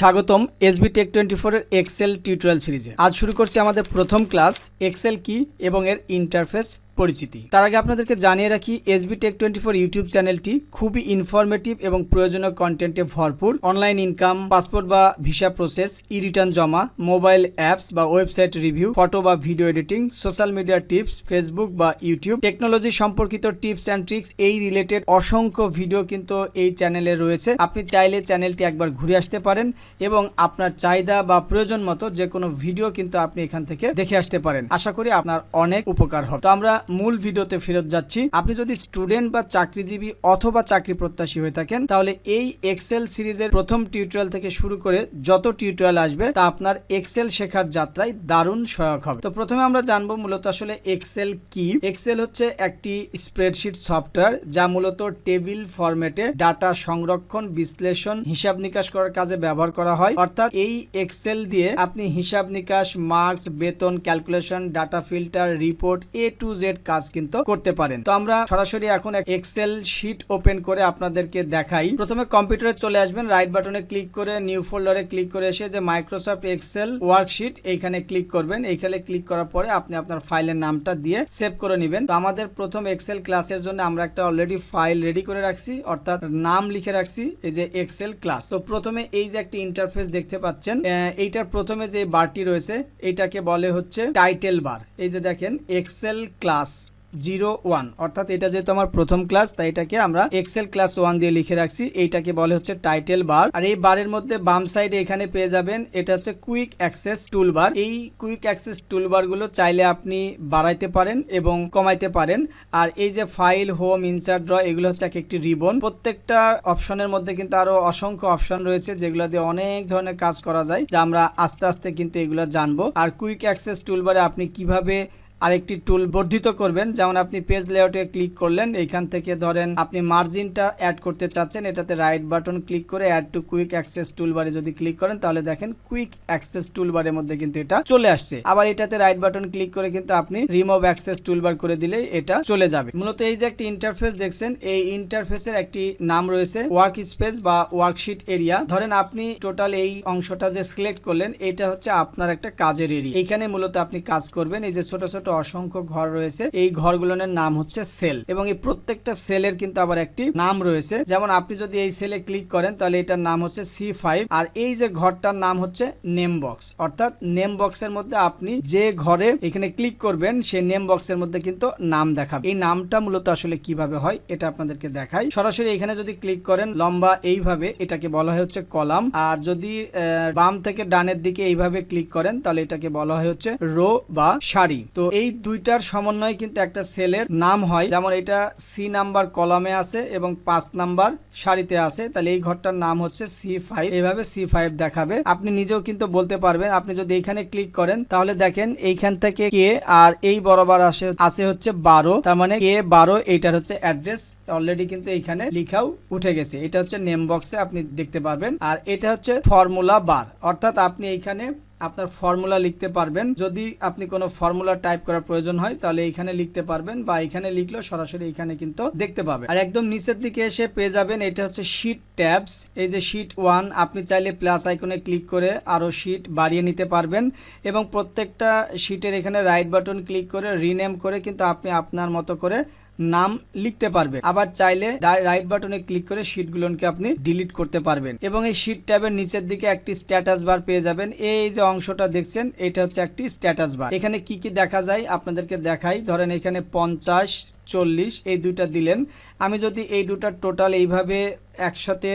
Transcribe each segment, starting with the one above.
স্বাগতম SB tech twenty ফোরের Excel tutorial সিরিজে আজ শুরু করছি আমাদের প্রথম ক্লাস এক্সেল কি এবং এর ইন্টারফেস পরিচিতি। তার আগে আপনাদেরকে জানিয়ে রাখি, SB tech twenty four YouTube চ্যানেলটি খুবই ইনফরমেটিভ এবং প্রয়োজনীয় কন্টেন্টে ভরপুর। অনলাইন ইনকাম পাসপোর্ট বা ভিসা প্রসেস ই রিটার্ন জমা মোবাইল অ্যাপস বা ওয়েবসাইট রিভিউ ফটো বা video editing social media tips Facebook বা ইউটিউব টেকনোলজি সম্পর্কিত টিপস অ্যান্ড ট্রিক্স এই রিলেটেড অসংখ্য ভিডিও কিন্তু এই চ্যানেলে রয়েছে। আপনি চাইলে চ্যানেলটি একবার ঘুরে আসতে পারেন এবং আপনার চাহিদা বা প্রয়োজন মতো যে কোনো ভিডিও কিন্তু আপনি এখান থেকে দেখে আসতে পারেন। আশা করি আপনার অনেক উপকার হবে। তো আমরা মূল ভিডিওতে ফেরত যাচ্ছি। আপনি যদি স্টুডেন্ট বা চাকরিজীবী অথবা চাকরি প্রত্যাশী হয়ে থাকেন, তাহলে এই এক্সেল সিরিজের প্রথম টিউটোরিয়াল থেকে শুরু করে যত টিউটোরিয়াল আসবে, তা আপনার এক্সেল শেখার যাত্রায় দারুণ সহায়ক হবে। তো প্রথমে আমরা জানব মূলত আসলে এক্সেল কি? এক্সেল হচ্ছে একটি স্প্রেডশিট সফটওয়্যার, যা মূলত টেবিল ফরম্যাটে ডাটা সংরক্ষণ, বিশ্লেষণ, হিসাব নিকাশ করার কাজে ব্যবহার করা হয়। অর্থাৎ এই এক্সেল দিয়ে আপনি হিসাব নিকাশ, মার্কস, বেতন, calculation, data filter, report A to Z কাজ কিন্তু করতে পারেন। তো আমরা সরাসরি এখন এক্সেল শিট ওপেন করে আপনাদেরকে দেখাই। প্রথমে কম্পিউটারে চলে আসবেন রাইট বাটনে ক্লিক করে নিউ ফোল্ডারে ক্লিক করে এসে যে মাইক্রোসফট এক্সেল ওয়ার্কশিট এইখানে ক্লিক করবেন। এইখানে ক্লিক করার পরে আপনি আপনার ফাইলের নামটা দিয়ে সেভ করে নেবেন। তো আমাদের প্রথম এক্সেল ক্লাসের জন্য আমরা একটা অলরেডি ফাইল রেডি করে রাখছি, অর্থাৎ নাম লিখে রাখছি, এই যে এক্সেল ক্লাস তো প্রথমে এই যে একটি ইন্টারফেস দেখতে পাচ্ছেন এইটার প্রথমে যে বারটি রয়েছে, এইটাকে বলে হচ্ছে টাইটেল বার এই যে দেখেন এক্সেল ক্লাস জিরো ওয়ান অর্থাৎ এটা যেহেতু আমার প্রথম ক্লাস তাই এটাকে আমরা এক্সেল ক্লাস ওয়ান দিয়ে লিখে রাখছি। এইটাকে বলে হচ্ছে টাইটেল বার আর এই বারের মধ্যে বাম সাইডে এখানে পেয়ে যাবেন, এটা হচ্ছে কুইক অ্যাক্সেস টুলবার এই কুইক অ্যাক্সেস টুলবারগুলো চাইলে আপনি বাড়াইতে পারেন এবং কমাইতে পারেন। আর এই যে ফাইল হোম ইনসার্ট ড্র এগুলো হচ্ছে এক একটি রিবন প্রত্যেকটা অপশনের মধ্যে কিন্তু আরও অসংখ্য অপশন রয়েছে, যেগুলো দিয়ে অনেক ধরনের কাজ করা যায়, যা আমরা আস্তে আস্তে কিন্তু এগুলো জানব। আর কুইক অ্যাক্সেস টুলবারে আপনি কীভাবে আরেকটি টুল বর্ধিত করবেন। যেমন আপনি পেজ লেআউটে ক্লিক করলেন, এইখান থেকে ধরেন আপনি মার্জিনটা অ্যাড করতে চাচ্ছেন, এটাতে রাইট বাটন ক্লিক করে অ্যাড টু কুইক অ্যাক্সেস টুলবারে যদি ক্লিক করেন, তাহলে দেখেন কুইক অ্যাক্সেস টুলবারের মধ্যে কিন্তু এটা চলে আসছে। আবার এটাতে রাইট বাটন ক্লিক করে কিন্তু আপনি রিমুভ অ্যাক্সেস টুলবার করে দিলেই এটা চলে যাবে। মূলত এই যে একটি ইন্টারফেস দেখছেন, এই ইন্টারফেসের একটি নাম রয়েছে ওয়ার্ক স্পেস বা ওয়ার্কশিট এরিয়া ধরেন আপনি টোটাল এই অংশটা যে সিলেক্ট করলেন, এটা হচ্ছে আপনার একটা কাজের এরিয়া এখানে মূলত আপনি কাজ করবেন, এই যে ছোট ছোট অসংখ্য ঘর রয়েছে। এই ঘরগুলোর নাম হচ্ছে সেল এবং এই প্রত্যেকটা সেলের কিন্তু আবার একটি নাম রয়েছে। যেমন আপনি যদি এই সেলে ক্লিক করেন, তাহলে এটার নাম হচ্ছে সি ফাইভ আর এই যে ঘরটার নাম হচ্ছে নেম বক্স অর্থাৎ নেম বক্সের মধ্যে আপনি যে ঘরে এখানে ক্লিক করবেন, সেই নেম বক্সের মধ্যে কিন্তু নাম দেখাবে। এই নামটা মূলত আসলে কীভাবে হয়, এটা আপনাদেরকে দেখাই। সরাসরি এখানে যদি ক্লিক করেন, লম্বা এইভাবে এটাকে বলা হয় হচ্ছে কলাম। আর যদি বাম থেকে ডানের দিকে এইভাবে ক্লিক করেন, তাহলে এটাকে বলা হয় হচ্ছে রো বা সারি। তো এই দুইটার সমন্বয়ে কিন্তু একটা সেলের নাম হয়। যেমন এটা সি নাম্বার কলামে আছে এবং পাঁচ নাম্বার সারিতে আছে। তাহলে এই ঘরটার নাম হচ্ছে সি ফাইভ এইভাবে সি ফাইভ দেখাবে। আপনি নিজেও কিন্তু বলতে পারবেন। আপনি যদি এইখানে ক্লিক করেন, তাহলে দেখেন এইখান থেকে কে আর এই বরাবর আসে আছে হচ্ছে বারো। তার মানে কে বারো, এইটার হচ্ছে অ্যাড্রেস অলরেডি কিন্তু এইখানে লিখাও উঠে গেছে। এটা হচ্ছে নেম বক্সে আপনি দেখতে পারবেন। আর এটা হচ্ছে ফর্মুলা বার অর্থাৎ আপনি এইখানে আপনার ফর্মুলা লিখতে পারবেন। যদি আপনি কোনো ফর্মুলা টাইপ করার প্রয়োজন হয়, তাহলে এইখানে লিখতে পারবেন বা এখানে লিখলেও সরাসরি এখানে কিন্তু দেখতে পাবেন। আর একদম নিচের দিকে এসে পেয়ে যাবেন, এটা হচ্ছে শিট ট্যাবস এই যে শিট ওয়ান আপনি চাইলে প্লাস আইকনে ক্লিক করে আরও শিট বাড়িয়ে নিতে পারবেন এবং প্রত্যেকটা শিটের এখানে রাইট বাটন ক্লিক করে রিনেম করে কিন্তু আপনি আপনার মতো করে নাম লিখতে পারবেন আবার চাইলে রাইট বাটনে ক্লিক করে শিটগুলোকে আপনি ডিলিট করতে পারবেন। এবং এই শিট ট্যাবের নিচের দিকে একটি স্ট্যাটাস বার পেয়ে যাবেন। এই যে অংশটা দেখছেন, এটা হচ্ছে একটি স্ট্যাটাস বার এখানে কি কি দেখা যায় আপনাদেরকে দেখাই। ধরেন এখানে পঞ্চাশ চল্লিশ, এই দুইটা দিলেন। আমি যদি এই দুটা টোটাল এইভাবে একসাথে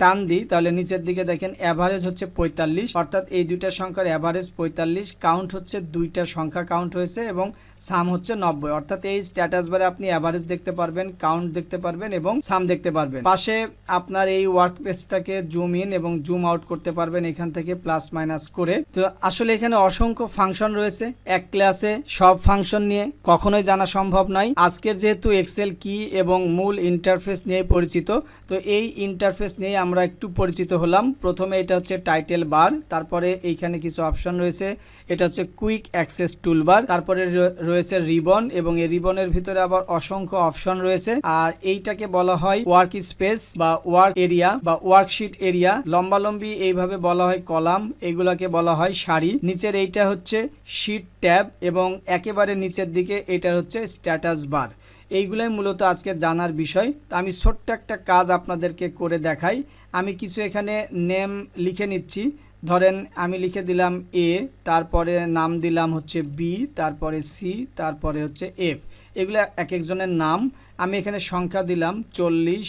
টান দিই, তাহলে নিচের দিকে দেখেন অ্যাভারেজ হচ্ছে পঁয়তাল্লিশ, অর্থাৎ এই দুইটা সংখ্যার অ্যাভারেজ পঁয়তাল্লিশ কাউন্ট হচ্ছে দুইটা সংখ্যা কাউন্ট হয়েছে এবং সাম হচ্ছে নব্বই। অর্থাৎ এই স্ট্যাটাস আপনি অ্যাভারেজ দেখতে পারবেন কাউন্ট দেখতে পারবেন এবং সাম দেখতে পারবেন। পাশে আপনার এই ওয়ার্ক পেজটাকে জুম ইন এবং জুম আউট করতে পারবেন এখান থেকে প্লাস মাইনাস করে। তো আসলে এখানে অসংখ্য ফাংশন রয়েছে। এক ক্লাসে সব ফাংশন নিয়ে কখনোই জানা সম্ভব নয়। আজকে আজকের যেহেতু এক্সেল কি এবং মূল ইন্টারফেস নিয়ে পরিচিত, তো এই ইন্টারফেস নিয়ে আমরা একটু পরিচিত হলাম। প্রথমে এটা হচ্ছে টাইটেল বার তারপরে এইখানে কিছু অপশন রয়েছে। এটা হচ্ছে কুইক অ্যাক্সেস টুলবার তারপরে র- রয়েছে রিবন এবং এই রিবনের ভিতরে আবার অসংখ্য অপশন রয়েছে। আর এইটাকে বলা হয় ওয়ার্ক স্পেস বা ওয়ার্ক এরিয়া বা ওয়ার্কশিট এরিয়া লম্বালম্বি এইভাবে বলা হয় কলাম, এগুলাকে বলা হয় সারি। নিচের এইটা হচ্ছে শিট ট্যাব এবং একেবারে নিচের দিকে এটা হচ্ছে স্ট্যাটাস বার এইগুলাই মূলত আজকে জানার বিষয়। তো আমি ছোট্ট একটা কাজ আপনাদেরকে করে দেখাই। আমি কিছু এখানে নেম লিখে নিচ্ছি। ধরেন আমি লিখে দিলাম এ তারপরে নাম দিলাম হচ্ছে বি তারপরে সি তারপরে হচ্ছে এফ এগুলো এক একজনের নাম। আমি এখানে সংখ্যা দিলাম চল্লিশ,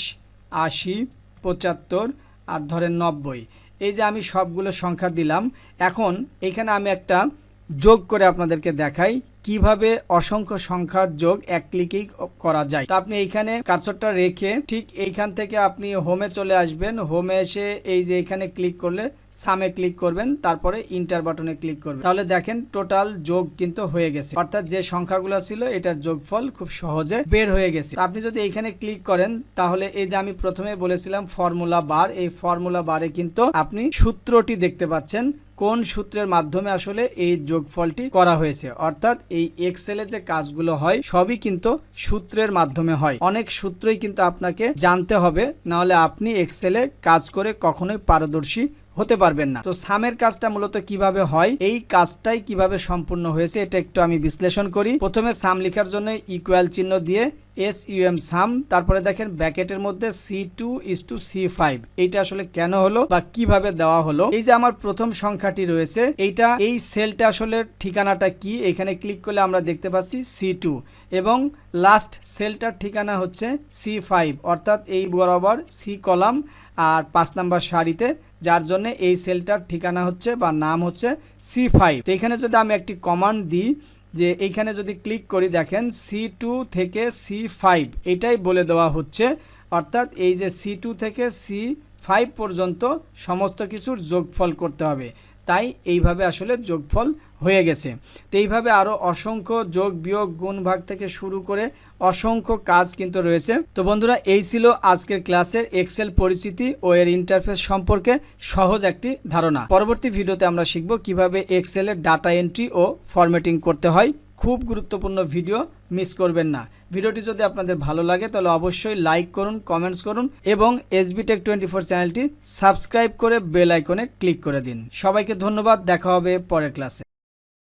আশি, পঁচাত্তর আর ধরেন নব্বই। এই যে আমি সবগুলো সংখ্যা দিলাম। এখন এখানে আমি একটা যোগ করে আপনাদেরকে দেখাই। কীভাবে অসংখ্য সংখ্যার যোগ এক ক্লিকেই করা যায়। তা আপনি এইখানে কার্সরটা রেখে ঠিক এইখান থেকে আপনি হোমে চলে আসবেন। হোমে এসে এই যে এখানে ক্লিক করলে সামে ক্লিক করবেন, তারপরে ইন্টার বাটনে ক্লিক করবেন। তাহলে দেখেন টোটাল যোগ কিন্তু হয়ে গেছে। অর্থাৎ যে সংখ্যাগুলো ছিল, এটার যোগফল খুব সহজে বের হয়ে গেছে। আপনি যদি এখানে ক্লিক করেন, তাহলে এই যে আমি প্রথমে বলেছিলাম ফর্মুলা বার, এই ফর্মুলা বারে কিন্তু আপনি সূত্রটি দেখতে পাচ্ছেন, কোন সূত্রের মাধ্যমে আসলে এই যোগফলটি করা হয়েছে। অর্থাৎ এই এক্সেলে যে কাজগুলো হয়, সবই কিন্তু সূত্রের মাধ্যমে হয়। অনেক সূত্রই কিন্তু আপনাকে জানতে হবে, নাহলে আপনি এক্সেলে কাজ করে কখনোই পারদর্শী হতে পারবেন না। তো সামের কাজটা মূলত কীভাবে হয়, এই কাজটাই কীভাবে সম্পূর্ণ হয়েছে, এটা একটু আমি বিশ্লেষণ করি। প্রথমে সাম লেখার জন্য ইকুয়াল চিহ্ন দিয়ে এস ইউএম সাম, তারপরে দেখেন ব্যাকেটের মধ্যে C two is to C five এইটা আসলে কেন হলো বা কীভাবে দেওয়া হলো? এই যে আমার প্রথম সংখ্যাটি রয়েছে, এইটা, এই সেলটা আসলে ঠিকানাটা কি? এখানে ক্লিক করলে আমরা দেখতে পাচ্ছি সি টু এবং লাস্ট সেলটার ঠিকানা হচ্ছে সি ফাইভ অর্থাৎ এই বরাবর সি কলাম আর পাঁচ নাম্বার সারিতে যার জন্য এই সেলটার ঠিকানা হচ্ছে বা নাম হচ্ছে সি ফাইভ তো এখানে যদি আমি একটি কমান্ড দিই যে এইখানে যদি ক্লিক করি, দেখেন সি টু থেকে সি ফাইভ এটাই বলে দেওয়া হচ্ছে। অর্থাৎ এই যে সি টু থেকে সি ফাইভ পর্যন্ত সমস্ত কিছুর যোগফল করতে হবে। তাই এইভাবে আসলে যোগফল হয়ে গেছে। তো এইভাবে আরও অসংখ্য যোগ বিয়োগ গুণ ভাগ থেকে শুরু করে অসংখ্য কাজ কিন্তু রয়েছে। তো বন্ধুরা, এই ছিল আজকের ক্লাসের এক্সেল পরিচিতি ও এর ইন্টারফেস সম্পর্কে সহজ একটি ধারণা। পরবর্তী ভিডিওতে আমরা শিখব কীভাবে এক্সেলের ডাটা এন্ট্রি ও ফরম্যাটিং করতে হয়। খুব গুরুত্বপূর্ণ ভিডিও মিস করবেন না। ভিডিওটি যদি আপনাদের ভালো লাগে, তাহলে অবশ্যই লাইক করুন, কমেন্টস করুন এবং এসবি টেক টোয়েন্টি ফোর চ্যানেলটি সাবস্ক্রাইব করে বেল আইকনে ক্লিক করে দিন। সবাইকে ধন্যবাদ, দেখা হবে পরের ক্লাসে।